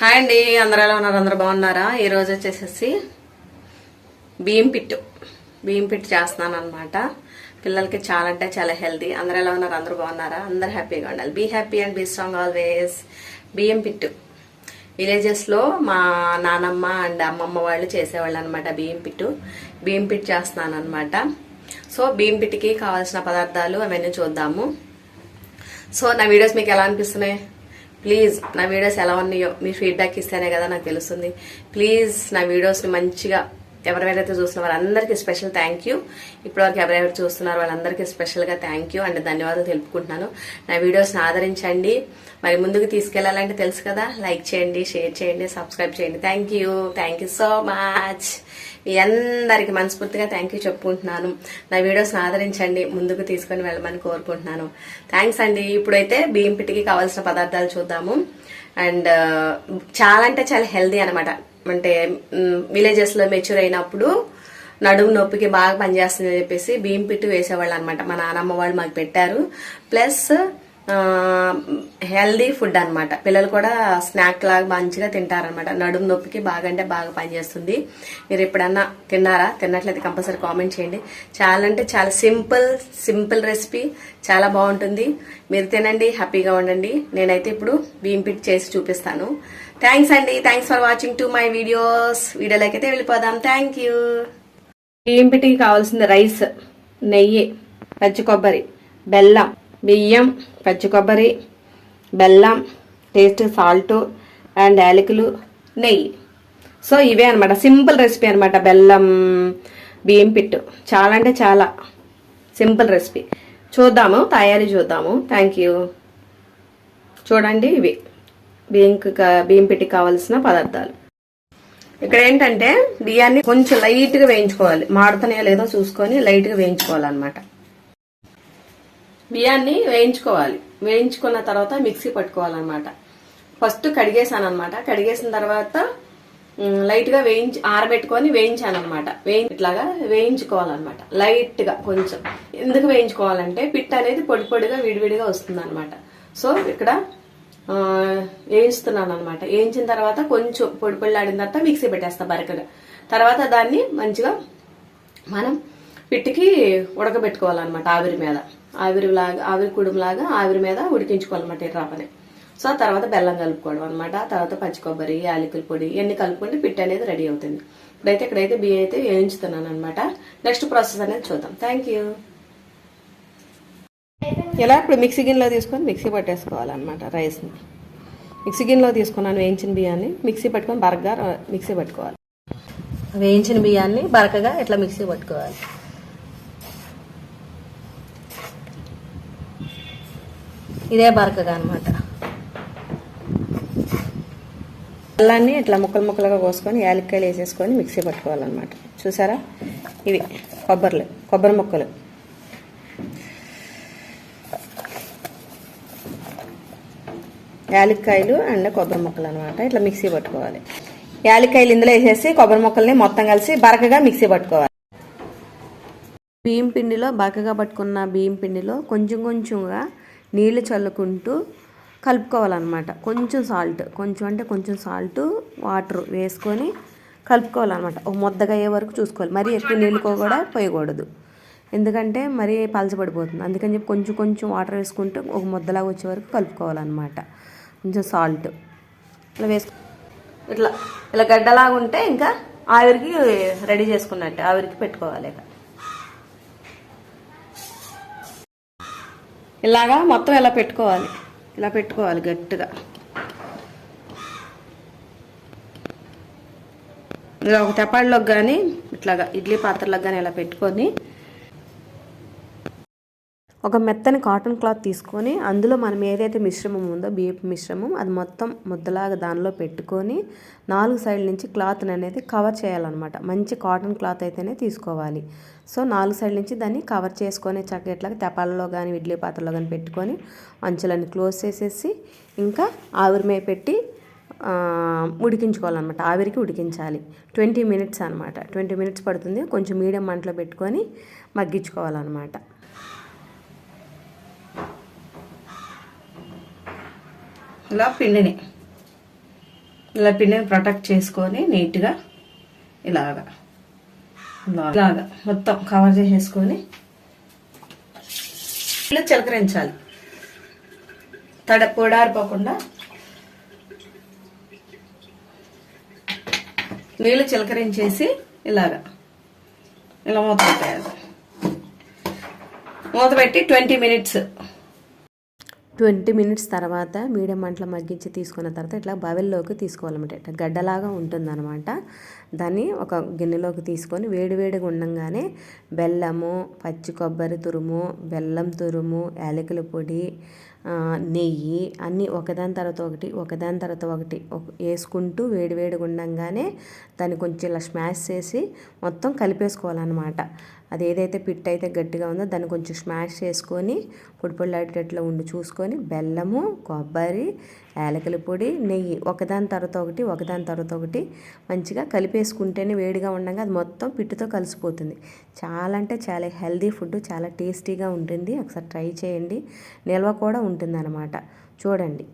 Hi అండి అందరూ ఎలా ఉన్నారు? అందరు బాగున్నారా? ఈరోజు వచ్చేసేసి బియ్యం పిట్టు. బియ్యం పిట్టు చేస్తున్నాను అనమాట పిల్లలకి చాలా అంటే చాలా హెల్తీ. అందరూ ఎలా ఉన్నారు? అందరూ బాగున్నారా? అందరు హ్యాపీగా ఉండాలి. Be happy and be strong always. బియ్యం పిట్టు. విలేజెస్లో మా నానమ్మ అండ్ అమ్మమ్మ వాళ్ళు చేసేవాళ్ళు అనమాట బియ్యం పిట్టు. బియ్యం పిట్టు చేస్తున్నాను అనమాట సో బియ్యం పిట్టుకి కావాల్సిన పదార్థాలు అవన్నీ చూద్దాము. సో నా వీడియోస్ మీకు ఎలా అనిపిస్తున్నాయి? ప్లీజ్ నా వీడియోస్ ఎలా ఉన్నాయో మీ ఫీడ్బ్యాక్ ఇస్తేనే కదా నాకు తెలుస్తుంది. ప్లీజ్ నా వీడియోస్ని మంచిగా ఎవరెవరైతే చూస్తున్న వాళ్ళందరికీ స్పెషల్ థ్యాంక్ యూ ఇప్పటివరకు ఎవరెవరు చూస్తున్నారో వాళ్ళందరికీ స్పెషల్గా థ్యాంక్ యూ అండ్ ధన్యవాదాలు తెలుపుకుంటున్నాను. నా వీడియోస్ని ఆదరించండి. మరి ముందుకు తీసుకెళ్ళాలంటే తెలుసు కదా లైక్ చేయండి షేర్ చేయండి సబ్స్క్రైబ్ చేయండి. Thank you thank you so much మీ అందరికి మనస్ఫూర్తిగా థ్యాంక్ యూ చెప్పుకుంటున్నాను. నా వీడియోస్ని ఆదరించండి. ముందుకు తీసుకొని వెళ్ళమని కోరుకుంటున్నాను. థ్యాంక్స్ అండి. ఇప్పుడైతే బియ్యం పిటికి కావాల్సిన పదార్థాలు చూద్దాము. అండ్ uh, చాలా అంటే చాలా హెల్దీ అనమాట అంటే విలేజెస్లో మెచ్యూర్ అయినప్పుడు నడుము నొప్పికి బాగా పనిచేస్తుంది అని చెప్పేసి బియ్యం పిట్టు వేసేవాళ్ళు అనమాట మా నానమ్మ వాళ్ళు మాకు పెట్టారు. ప్లస్ హెల్దీ ఫుడ్ అనమాట పిల్లలు కూడా స్నాక్ లాగా మంచిగా తింటారనమాట నడుము నొప్పికి బాగా అంటే బాగా పనిచేస్తుంది. మీరు ఎప్పుడన్నా తిన్నారా? తిన్నట్లయితే కంపల్సరీ కామెంట్ చేయండి. చాలా అంటే చాలా సింపుల్ సింపుల్ రెసిపీ. చాలా బాగుంటుంది. మీరు తినండి హ్యాపీగా ఉండండి. నేనైతే ఇప్పుడు బీంపిట్ చేసి చూపిస్తాను. థ్యాంక్స్ అండి. Thanks for watching to my videos. వీడియోలోకి అయితే వెళ్ళిపోదాం. Thank you. బీంపిటికి కావాల్సింది రైస్ నెయ్యి పచ్చి కొబ్బరి బెల్లం బియ్యం పచ్చి కొబ్బరి బెల్లం టేస్ట్ సాల్ట్ అండ్ యాలకులు నెయ్యి. సో ఇవే అనమాట సింపుల్ రెసిపీ అనమాట బెల్లం బియ్యం పిట్టు. చాలా అంటే చాలా. Simple recipe. చూద్దాము. తయారీ చూద్దాము. థ్యాంక్ యూ చూడండి ఇవి. బియ్యంకి బియ్యం పిట్టి కావాల్సిన పదార్థాలు. ఇక్కడ ఏంటంటే బియ్యాన్ని కొంచెం లైట్గా వేయించుకోవాలి. మాడుతున్నాయో లేదో చూసుకొని లైట్గా వేయించుకోవాలన్నమాట. బియ్యాన్ని వేయించుకోవాలి. వేయించుకున్న తర్వాత మిక్సీ పట్టుకోవాలన్నమాట. ఫస్ట్ కడిగేసాను అనమాట కడిగేసిన తర్వాత లైట్గా లైట్గా వేయించి ఆరబెట్టుకొని వేయించాను అనమాట వేయి ఇట్లాగా వేయించుకోవాలన్నమాట. లైట్గా కొంచెం. ఎందుకు వేయించుకోవాలంటే పిట్ అనేది పొడి పొడిగా విడివిడిగా వస్తుంది అనమాట సో ఇక్కడ వేయిస్తున్నాను అనమాట వేయించిన తర్వాత కొంచెం పొడి పొడిలాడిన తర్వాత మిక్సీ పెట్టేస్తా బరకగా. తర్వాత దాన్ని మంచిగా మనం పిట్టికి ఉడకబెట్టుకోవాలన్నమాట ఆవిరి మీద. ఆవిరిలాగా ఆవిరి కుడుములాగా ఆవిరి మీద ఉడికించుకోవాలన్నమాట ఈ రవ్వని సో ఆ తర్వాత బెల్లం కలుపుకోవడం అనమాట తర్వాత పచ్చి కొబ్బరి యాలకుల పొడి ఇవన్నీ కలుపుకుంటే పిట్ అనేది రెడీ అవుతుంది. ఇప్పుడైతే ఇక్కడైతే బియ్యం అయితే వేయించుతున్నాను అనమాట నెక్స్ట్ ప్రాసెస్ అనేది చూద్దాం. థ్యాంక్ యూ ఇలా ఇప్పుడు మిక్సీ గిన్నెలో తీసుకొని మిక్సీ పట్టేసుకోవాలన్నమాట రైస్ని. మిక్సీ గిన్నెలో తీసుకున్నాను వేయించిన బియ్యాన్ని. మిక్సీ పట్టుకొని బరగ్గా మిక్సీ పట్టుకోవాలి. వేయించిన బియ్యాన్ని బరకగా ఇట్లా మిక్సీ పట్టుకోవాలి? ఇదే బరకగా అనమాట బెల్లాన్ని ఇట్లా ముక్కలు ముక్కలుగా కోసుకొని యాలక్కాయలు వేసేసుకొని మిక్సీ పట్టుకోవాలన్నమాట. చూసారా? ఇవి కొబ్బరిలు కొబ్బరి ముక్కలు. యాలక్కాయలు అండ్ కొబ్బరి ముక్కలు అనమాట ఇట్లా మిక్సీ పట్టుకోవాలి. యాలక్కాయలు ఇందులో వేసేసి కొబ్బరి ముక్కల్ని మొత్తం కలిసి బరకగా మిక్సీ పట్టుకోవాలి. బియ్యం పిండిలో బరకగా పట్టుకున్న బియ్యం పిండిలో కొంచెం కొంచెంగా నీళ్ళు చల్లుకుంటూ కలుపుకోవాలన్నమాట. కొంచెం సాల్ట్ కొంచెం అంటే కొంచెం సాల్ట్ వాటర్ వేసుకొని కలుపుకోవాలన్నమాట. ఒక ముద్దగా అయ్యే వరకు చూసుకోవాలి. మరీ ఎక్కువ నీళ్ళు కూడా పోయకూడదు. ఎందుకంటే మరీ పలచబడిపోతుంది. అందుకని చెప్పి కొంచెం కొంచెం వాటర్ వేసుకుంటూ ఒక ముద్దలాగా వచ్చే వరకు కలుపుకోవాలన్నమాట. కొంచెం సాల్ట్. ఇట్లా వేసుకు ఇట్లా ఇలా గడ్డలాగా ఉంటే ఇంకా ఆవిరికి రెడీ చేసుకున్నట్టు ఆవిరికి పెట్టుకోవాలి ఇక. ఇలాగా మొత్తం ఇలా పెట్టుకోవాలి? ఇలా పెట్టుకోవాలి గట్టిగా. ఇలా ఒక తెపాళ్ళలోకి కానీ ఇట్లాగా ఇడ్లీ పాత్రలోకి కానీ ఇలా పెట్టుకొని ఒక మెత్తని కాటన్ క్లాత్ తీసుకొని అందులో మనం ఏదైతే మిశ్రమం ఉందో బియ్యపు మిశ్రమం అది మొత్తం ముద్దలాగా దానిలో పెట్టుకొని నాలుగు సైడ్ల నుంచి క్లాత్ని అనేది కవర్ చేయాలన్నమాట. మంచి కాటన్ క్లాత్ అయితేనే తీసుకోవాలి. సో నాలుగు సైడ్ నుంచి దాన్ని కవర్ చేసుకొని చక్కగా ఇట్లా తెపాలలో కానీ ఇడ్లీ పాత్రలో కానీ పెట్టుకొని అంచులన్నీ క్లోజ్ చేసేసి ఇంకా ఆవిరి మీద పెట్టి ఉడికించుకోవాలన్నమాట. ఆవిరికి ఉడికించాలి. ట్వంటీ మినిట్స్ అనమాట ట్వంటీ మినిట్స్ పడుతుంది. కొంచెం మీడియం మంటలో పెట్టుకొని మగ్గించుకోవాలన్నమాట. ఇలా పిండిని. ఇలా పిండిని ప్రొటెక్ట్ చేసుకొని నీట్గా ఇలాగా. ఇలాగా మొత్తం కవర్ చేసేసుకొని ఇలా చిలకరించాలి. తడ పొడారిపోకుండా నీళ్ళు చిలకరించేసి ఇలాగా. ఇలా మూత పెట్టేయాలి. మూత పెట్టి ట్వంటీ మినిట్స్ ట్వంటీ మినిట్స్ తర్వాత మీడియం మంటలో మగ్గించి తీసుకున్న తర్వాత ఇట్లా బవెల్లోకి తీసుకోవాలన్నమాట. ఇట్లా గడ్డలాగా ఉంటుందన్నమాట. దాన్ని ఒక గిన్నెలోకి తీసుకొని వేడివేడిగా ఉండంగానే బెల్లము పచ్చి కొబ్బరి తురుము బెల్లం తురుము యాలకుల పొడి నెయ్యి అన్నీ ఒకదాని తర్వాత ఒకటి ఒకదాని తర్వాత ఒకటి వేసుకుంటూ వేడివేడిగా ఉండంగానే దాన్ని కొంచెం ఇలా స్మాష్ చేసి మొత్తం కలిపేసుకోవాలన్నమాట. అది ఏదైతే పిట్ అయితే గట్టిగా ఉందో దాన్ని కొంచెం స్మాష్ చేసుకొని పొడి పొడిలాడేటట్లు ఉండి చూసుకొని బెల్లము కొబ్బరి యాలకుల పొడి నెయ్యి ఒకదాని తర్వాత ఒకటి ఒకదాని తర్వాత ఒకటి మంచిగా కలిపేసుకుంటేనే వేడిగా ఉండగా అది మొత్తం పిట్టుతో కలిసిపోతుంది. చాలా అంటే చాలా హెల్దీ ఫుడ్ చాలా టేస్టీగా ఉంటుంది. ఒకసారి ట్రై చేయండి. నిల్వ కూడా ఉంటుందన్నమాట. చూడండి.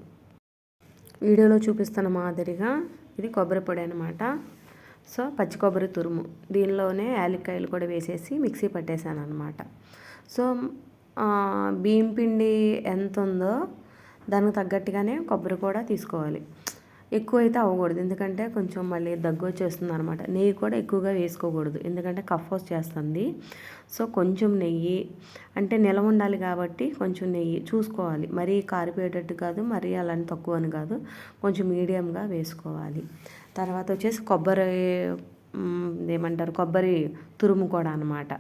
వీడియోలో చూపిస్తున్న మాదిరిగా ఇది కొబ్బరి పొడి అనమాట సో పచ్చి కొబ్బరి తురుము. దీనిలోనే యాలక్కాయలు కూడా వేసేసి మిక్సీ పట్టేశాను అనమాట సో బియ్యం పిండి ఎంత ఉందో దానికి తగ్గట్టుగానే కొబ్బరి కూడా తీసుకోవాలి. ఎక్కువ అయితే అవ్వకూడదు. ఎందుకంటే కొంచెం మళ్ళీ దగ్గు వచ్చేస్తుంది అనమాట నెయ్యి కూడా ఎక్కువగా వేసుకోకూడదు. ఎందుకంటే కఫ్ వచ్చేస్తుంది సో కొంచెం నెయ్యి అంటే నిలవ ఉండాలి కాబట్టి కొంచెం నెయ్యి చూసుకోవాలి. మరీ కారిపోయేటట్టు కాదు మరీ అలాంటి తక్కువ అని కాదు. కొంచెం మీడియంగా వేసుకోవాలి. తర్వాత వచ్చేసి కొబ్బరి ఏమంటారు? కొబ్బరి తురుము కూడా అనమాట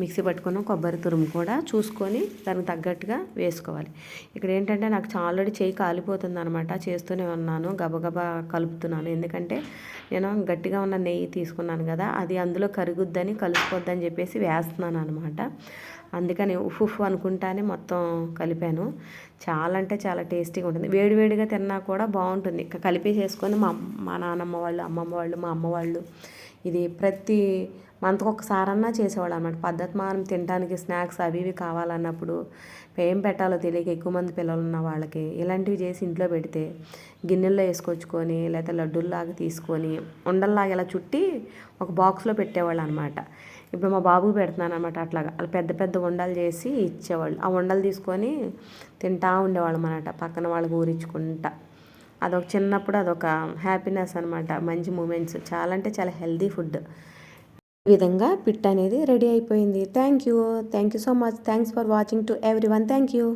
మిక్సీ పట్టుకున్న కొబ్బరి తురుము కూడా చూసుకొని దానికి తగ్గట్టుగా వేసుకోవాలి. ఇక్కడ ఏంటంటే నాకు ఆల్రెడీ చేయి కాలిపోతుంది అనమాట చేస్తూనే ఉన్నాను గబగబా కలుపుతున్నాను. ఎందుకంటే నేను గట్టిగా ఉన్న నెయ్యి తీసుకున్నాను కదా అది అందులో కరుగుద్దని కలిసిపోద్దని చెప్పేసి వేస్తున్నాను అనమాట అందుకని ఉఫ్ ఉఫ్ అనుకుంటానే మొత్తం కలిపాను. చాలా అంటే చాలా టేస్టీగా ఉంటుంది. వేడివేడిగా తిన్నా కూడా బాగుంటుంది. కలిపేసేసుకొని మా మా నాన్నమ్మ వాళ్ళు అమ్మమ్మ వాళ్ళు మా అమ్మ వాళ్ళు ఇది ప్రతి మంత్కి ఒకసారన్నా చేసేవాళ్ళు అనమాట పద్ధతి మానం తినడానికి స్నాక్స్ అవి ఇవి కావాలన్నప్పుడు ఏం పెట్టాలో తెలియక ఎక్కువ మంది పిల్లలు ఉన్న వాళ్ళకి ఇలాంటివి చేసి ఇంట్లో పెడితే గిన్నెల్లో వేసుకొచ్చుకొని లేకపోతే లడ్డూల్లాగా తీసుకొని ఉండల్లాగా ఇలా చుట్టి ఒక బాక్స్లో పెట్టేవాళ్ళు అనమాట ఇప్పుడు మా బాబు పెడుతున్నాను అనమాట అట్లాగా. వాళ్ళు పెద్ద పెద్ద ఉండలు చేసి ఇచ్చేవాళ్ళు. ఆ ఉండలు తీసుకొని తింటా ఉండేవాళ్ళం అనమాట పక్కన వాళ్ళకి ఊరించుకుంటా అదొక చిన్నప్పుడు అదొక హ్యాపీనెస్ అనమాట మంచి మూమెంట్స్ చాలా అంటే చాలా హెల్దీ ఫుడ్ ఈ విధంగా పిట్ అనేది రెడీ అయిపోయింది. Thank you thank you so much thanks for watching to everyone thank you